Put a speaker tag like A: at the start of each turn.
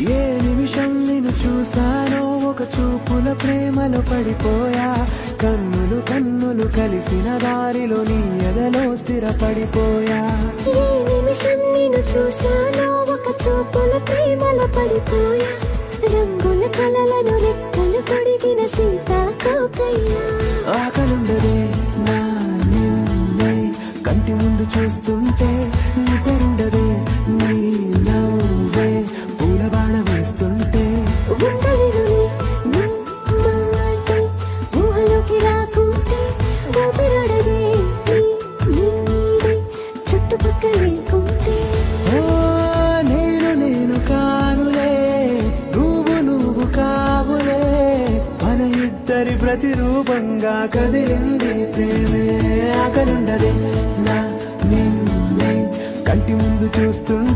A: ఏ నిమిషం నిన్ను చూసానో ఒక చూపుల ప్రేమలో పడిపోయా. కన్నులు కన్నులు కలిసిన దారిలో నీ ఎదలో స్థిరపడిపోయా.
B: ఏ నిమిషం చూశానో ఒక చూపుల ప్రేమలో పడిపోయా. రంగుల కలలను
A: నేను నేను కానులే. నువ్వు నువ్వు కావులే. మన ఇద్దరి ప్రతిరూపంగా కదిలింది ప్రేమే. ఆకలుండదే నా నిన్నే. కంటి ముందు చూస్తుంటే